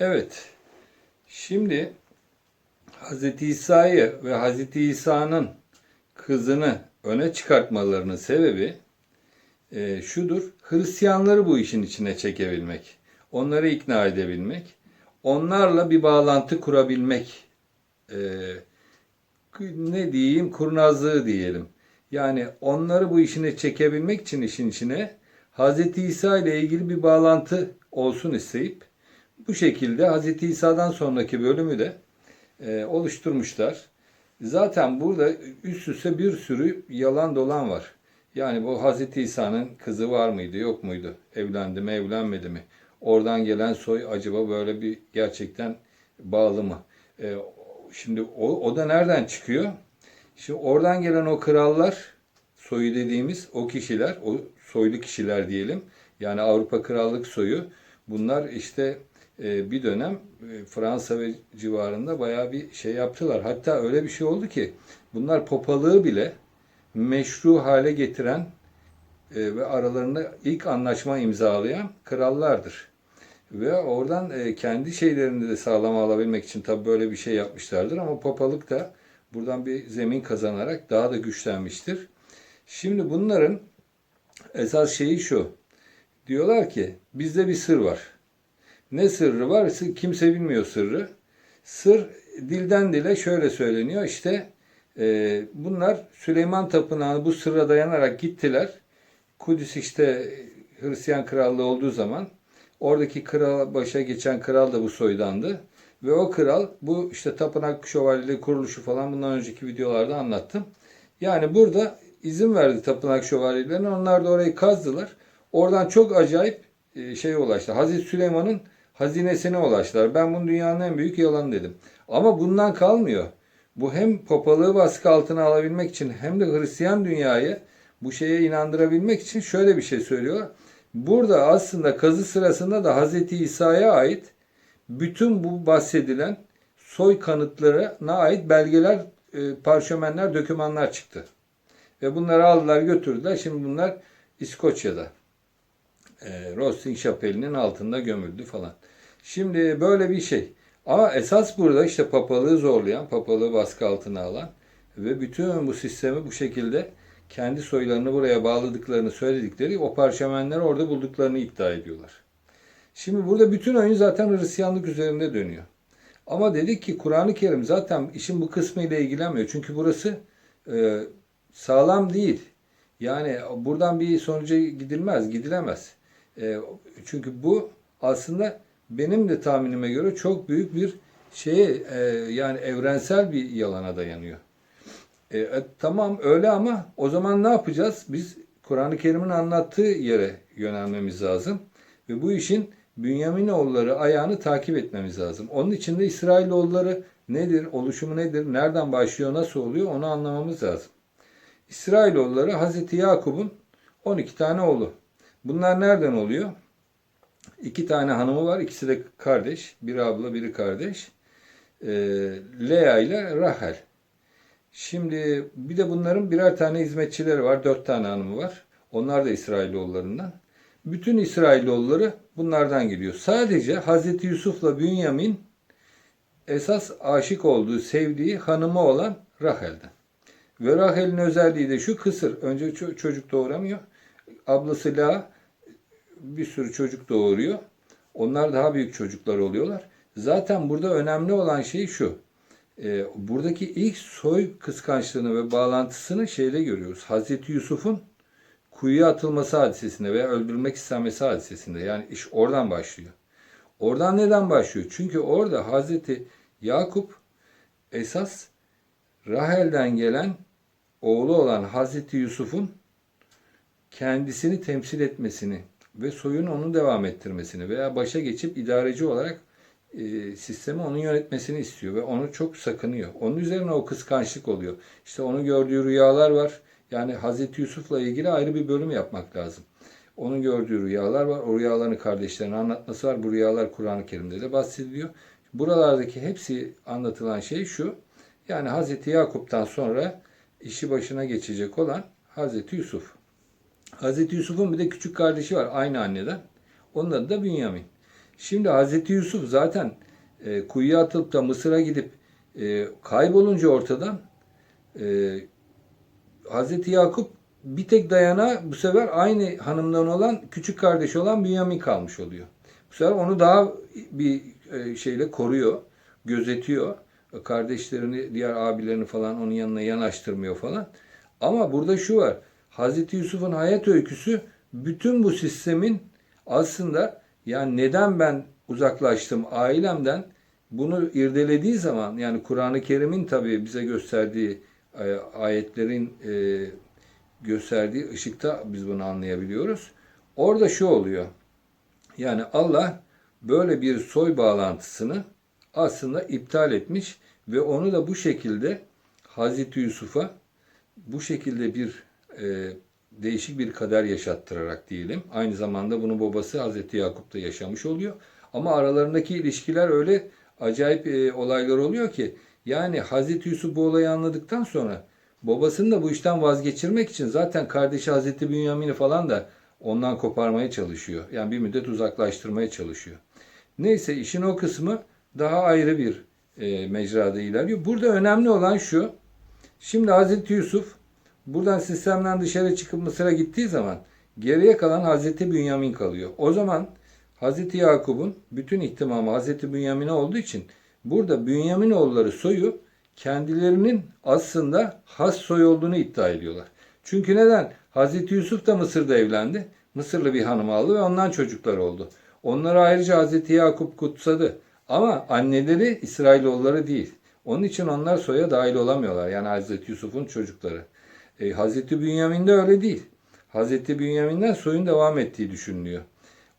Evet. Şimdi Hz. İsa'yı ve Hz. İsa'nın kızını öne çıkartmalarının sebebi e, şudur. Hristiyanları bu işin içine çekebilmek. Onları ikna edebilmek. Onlarla bir bağlantı kurabilmek. E, ne diyeyim? Kurnazlığı diyelim. Yani onları bu işine çekebilmek için işin içine Hz. İsa ile ilgili bir bağlantı olsun isteyip bu şekilde Hz. İsa'dan sonraki bölümü de e, oluşturmuşlar. Zaten burada üst üste bir sürü yalan dolan var. Yani bu Hz. İsa'nın kızı var mıydı, yok muydu? Evlendi mi, evlenmedi mi? Oradan gelen soy acaba böyle bir gerçekten bağlı mı? E, şimdi o, o da nereden çıkıyor? Şimdi oradan gelen o krallar, soyu dediğimiz o kişiler, o soylu kişiler diyelim. Yani Avrupa krallık soyu. Bunlar işte bir dönem e, Fransa ve civarında bayağı bir şey yaptılar. Hatta öyle bir şey oldu ki bunlar popalığı bile meşru hale getiren e, ve aralarında ilk anlaşma imzalayan krallardır. Ve oradan e, kendi şeylerini de sağlam alabilmek için tabi böyle bir şey yapmışlardır ama papalık da buradan bir zemin kazanarak daha da güçlenmiştir. Şimdi bunların esas şeyi şu. Diyorlar ki bizde bir sır var. Ne sırrı var? Kimse bilmiyor sırrı. Sır dilden dile şöyle söyleniyor. İşte e, bunlar Süleyman Tapınağı bu sırra dayanarak gittiler. Kudüs işte Hristiyan krallığı olduğu zaman oradaki kral başa geçen kral da bu soydandı. Ve o kral bu işte tapınak şövalyeliği kuruluşu falan bundan önceki videolarda anlattım. Yani burada izin verdi tapınak şövalyelerine. Onlar da orayı kazdılar. Oradan çok acayip e, şey ulaştı. Hazreti Süleyman'ın hazinesine ulaştılar. Ben bunu dünyanın en büyük yalanı dedim. Ama bundan kalmıyor. Bu hem papalığı baskı altına alabilmek için hem de Hristiyan dünyayı bu şeye inandırabilmek için şöyle bir şey söylüyor. Burada aslında kazı sırasında da Hazreti İsa'ya ait bütün bu bahsedilen soy kanıtlarına ait belgeler, e, parşömenler, dokümanlar çıktı. Ve bunları aldılar götürdüler. Şimdi bunlar İskoçya'da. E, Rosting Şapeli'nin altında gömüldü falan. Şimdi böyle bir şey. Ama esas burada işte papalığı zorlayan, papalığı baskı altına alan ve bütün bu sistemi bu şekilde kendi soylarını buraya bağladıklarını söyledikleri o parşömenleri orada bulduklarını iddia ediyorlar. Şimdi burada bütün oyun zaten Hristiyanlık üzerinde dönüyor. Ama dedik ki Kur'an-ı Kerim zaten işin bu kısmıyla ilgilenmiyor. Çünkü burası e, sağlam değil. Yani buradan bir sonuca gidilmez, gidilemez. E, çünkü bu aslında benim de tahminime göre çok büyük bir şeye yani evrensel bir yalana dayanıyor. E, e, tamam öyle ama o zaman ne yapacağız? Biz Kur'an-ı Kerim'in anlattığı yere yönelmemiz lazım. Ve bu işin Bünyaminoğulları ayağını takip etmemiz lazım. Onun için de İsrailoğulları nedir, oluşumu nedir, nereden başlıyor, nasıl oluyor onu anlamamız lazım. İsrailoğulları Hazreti Yakup'un 12 tane oğlu. Bunlar nereden oluyor? İki tane hanımı var. ikisi de kardeş. Biri abla, biri kardeş. E, Lea ile Rahel. Şimdi bir de bunların birer tane hizmetçileri var. Dört tane hanımı var. Onlar da İsrailoğullarından. Bütün İsrailoğulları bunlardan geliyor. Sadece Hazreti Yusuf'la Bünyamin esas aşık olduğu, sevdiği hanımı olan Rahel'den. Ve Rahel'in özelliği de şu kısır. Önce çocuk doğuramıyor. Ablası La bir sürü çocuk doğuruyor. Onlar daha büyük çocuklar oluyorlar. Zaten burada önemli olan şey şu. E, buradaki ilk soy kıskançlığını ve bağlantısını şeyle görüyoruz. Hazreti Yusuf'un kuyuya atılması hadisesinde veya öldürülmek istenmesi hadisesinde. Yani iş oradan başlıyor. Oradan neden başlıyor? Çünkü orada Hazreti Yakup esas Rahel'den gelen oğlu olan Hazreti Yusuf'un kendisini temsil etmesini ve soyun onu devam ettirmesini veya başa geçip idareci olarak e, sistemi onun yönetmesini istiyor ve onu çok sakınıyor. Onun üzerine o kıskançlık oluyor. İşte onu gördüğü rüyalar var. Yani Hazreti Yusuf'la ilgili ayrı bir bölüm yapmak lazım. Onun gördüğü rüyalar var. O rüyalarını kardeşlerine anlatması var. Bu rüyalar Kur'an-ı Kerim'de de bahsediliyor. Buralardaki hepsi anlatılan şey şu. Yani Hazreti Yakup'tan sonra işi başına geçecek olan Hazreti Yusuf. Hazreti Yusuf'un bir de küçük kardeşi var aynı anneden. Onun adı da Bünyamin. Şimdi Hazreti Yusuf zaten e, kuyuya atılıp da Mısır'a gidip e, kaybolunca ortadan e, Hazreti Yakup bir tek dayana bu sefer aynı hanımdan olan küçük kardeşi olan Bünyamin kalmış oluyor. Bu sefer onu daha bir e, şeyle koruyor, gözetiyor. Kardeşlerini, diğer abilerini falan onun yanına yanaştırmıyor falan. Ama burada şu var. Hazreti Yusuf'un hayat öyküsü bütün bu sistemin aslında yani neden ben uzaklaştım ailemden bunu irdelediği zaman yani Kur'an-ı Kerim'in tabii bize gösterdiği e, ayetlerin e, gösterdiği ışıkta biz bunu anlayabiliyoruz. Orada şu oluyor. Yani Allah böyle bir soy bağlantısını aslında iptal etmiş ve onu da bu şekilde Hazreti Yusuf'a bu şekilde bir e, değişik bir kader yaşattırarak diyelim. Aynı zamanda bunun babası Hazreti Yakup da yaşamış oluyor. Ama aralarındaki ilişkiler öyle acayip e, olaylar oluyor ki yani Hazreti Yusuf bu olayı anladıktan sonra babasını da bu işten vazgeçirmek için zaten kardeşi Hazreti Bünyamin'i falan da ondan koparmaya çalışıyor. Yani bir müddet uzaklaştırmaya çalışıyor. Neyse işin o kısmı daha ayrı bir e, mecrada ilerliyor. Burada önemli olan şu. Şimdi Hazreti Yusuf buradan sistemden dışarı çıkıp Mısır'a gittiği zaman geriye kalan Hazreti Bünyamin kalıyor. O zaman Hazreti Yakup'un bütün ihtimamı Hazreti Bünyamin'e olduğu için burada Bünyamin oğulları soyu kendilerinin aslında has soy olduğunu iddia ediyorlar. Çünkü neden? Hazreti Yusuf da Mısır'da evlendi. Mısırlı bir hanım aldı ve ondan çocuklar oldu. Onları ayrıca Hazreti Yakup kutsadı. Ama anneleri İsrailoğulları değil. Onun için onlar soya dahil olamıyorlar. Yani Hazreti Yusuf'un çocukları. E, Hazreti Bünyamin'de öyle değil. Hazreti Bünyamin'den soyun devam ettiği düşünülüyor.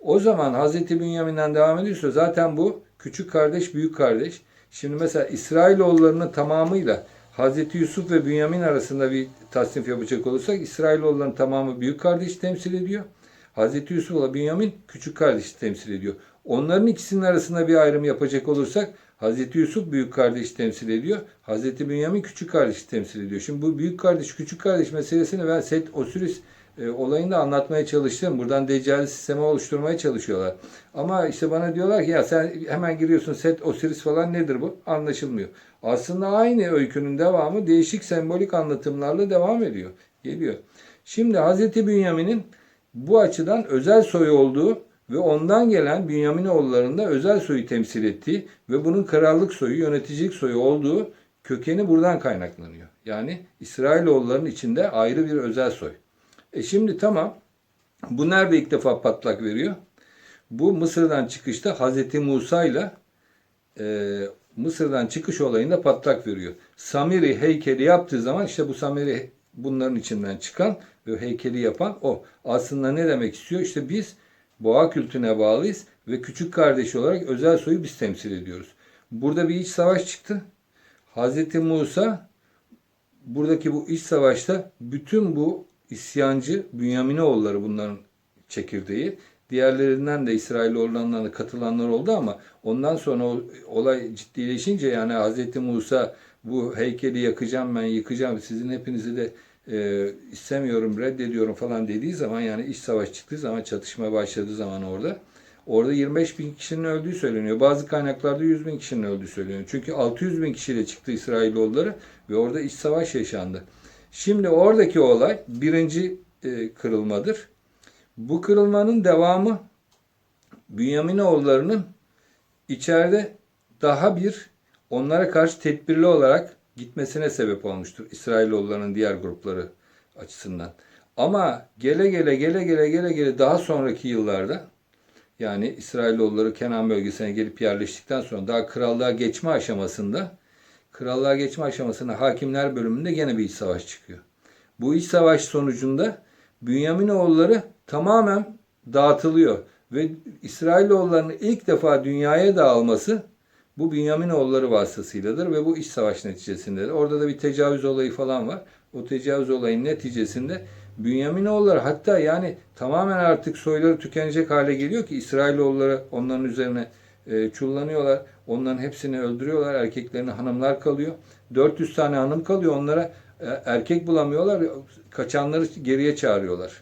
O zaman Hazreti Bünyamin'den devam ediyorsa zaten bu küçük kardeş, büyük kardeş. Şimdi mesela İsrailoğullarının tamamıyla Hazreti Yusuf ve Bünyamin arasında bir tasnif yapacak olursak İsrailoğullarının tamamı büyük kardeş temsil ediyor. Hazreti Yusuf ile Bünyamin küçük kardeşi temsil ediyor. Onların ikisinin arasında bir ayrım yapacak olursak Hazreti Yusuf büyük kardeşi temsil ediyor. Hazreti Bünyamin küçük kardeşi temsil ediyor. Şimdi bu büyük kardeş küçük kardeş meselesini ben Set Osiris e, olayını anlatmaya çalıştım. Buradan Deccali sistemi oluşturmaya çalışıyorlar. Ama işte bana diyorlar ki ya sen hemen giriyorsun Set Osiris falan nedir bu? Anlaşılmıyor. Aslında aynı öykünün devamı değişik sembolik anlatımlarla devam ediyor. Geliyor. Şimdi Hazreti Bünyamin'in bu açıdan özel soy olduğu ve ondan gelen Bünyaminoğullarında özel soyu temsil ettiği ve bunun krallık soyu, yöneticilik soyu olduğu kökeni buradan kaynaklanıyor. Yani İsrailoğullarının içinde ayrı bir özel soy. E şimdi tamam. Bu nerede ilk defa patlak veriyor? Bu Mısır'dan çıkışta Hazreti Musa ile e, Mısır'dan çıkış olayında patlak veriyor. Samiri heykeli yaptığı zaman işte bu Samiri bunların içinden çıkan ve heykeli yapan o. Aslında ne demek istiyor? İşte biz boğa kültüne bağlıyız ve küçük kardeş olarak özel soyu biz temsil ediyoruz. Burada bir iç savaş çıktı. Hazreti Musa buradaki bu iç savaşta bütün bu isyancı Bünyaminoğulları bunların çekirdeği. Diğerlerinden de İsrailoğullarından da katılanlar oldu ama ondan sonra olay ciddileşince yani Hazreti Musa bu heykeli yakacağım ben yıkacağım sizin hepinizi de e, istemiyorum reddediyorum falan dediği zaman yani iç savaş çıktığı zaman çatışma başladığı zaman orada orada 25 bin kişinin öldüğü söyleniyor. Bazı kaynaklarda 100 bin kişinin öldüğü söyleniyor. Çünkü 600 bin kişiyle çıktı İsrailoğulları ve orada iç savaş yaşandı. Şimdi oradaki olay birinci e, kırılmadır. Bu kırılmanın devamı Bünyaminoğullarının içeride daha bir onlara karşı tedbirli olarak gitmesine sebep olmuştur. İsrailoğullarının diğer grupları açısından. Ama gele gele gele gele gele gele daha sonraki yıllarda yani İsrailoğulları Kenan bölgesine gelip yerleştikten sonra daha krallığa geçme aşamasında krallığa geçme aşamasında hakimler bölümünde gene bir iç savaş çıkıyor. Bu iç savaş sonucunda Bünyaminoğulları tamamen dağıtılıyor ve İsrailoğullarının ilk defa dünyaya dağılması bu Bünyaminoğulları vasıtasıyladır ve bu iç savaş neticesindedir. Orada da bir tecavüz olayı falan var. O tecavüz olayının neticesinde Bünyaminoğulları hatta yani tamamen artık soyları tükenecek hale geliyor ki İsrailoğulları onların üzerine e, çullanıyorlar. Onların hepsini öldürüyorlar. Erkeklerine hanımlar kalıyor. 400 tane hanım kalıyor. Onlara e, erkek bulamıyorlar. Kaçanları geriye çağırıyorlar.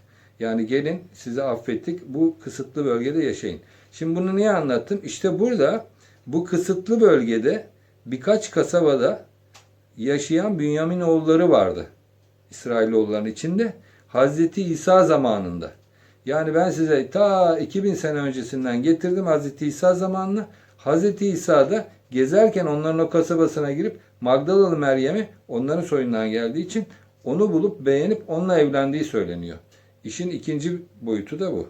Yani gelin sizi affettik. Bu kısıtlı bölgede yaşayın. Şimdi bunu niye anlattım? İşte burada bu kısıtlı bölgede birkaç kasabada yaşayan Bünyamin oğulları vardı. İsrailoğulların içinde. Hazreti İsa zamanında. Yani ben size ta 2000 sene öncesinden getirdim Hazreti İsa zamanını. Hazreti İsa da gezerken onların o kasabasına girip Magdalalı Meryem'i onların soyundan geldiği için onu bulup beğenip onunla evlendiği söyleniyor. İşin ikinci boyutu da bu.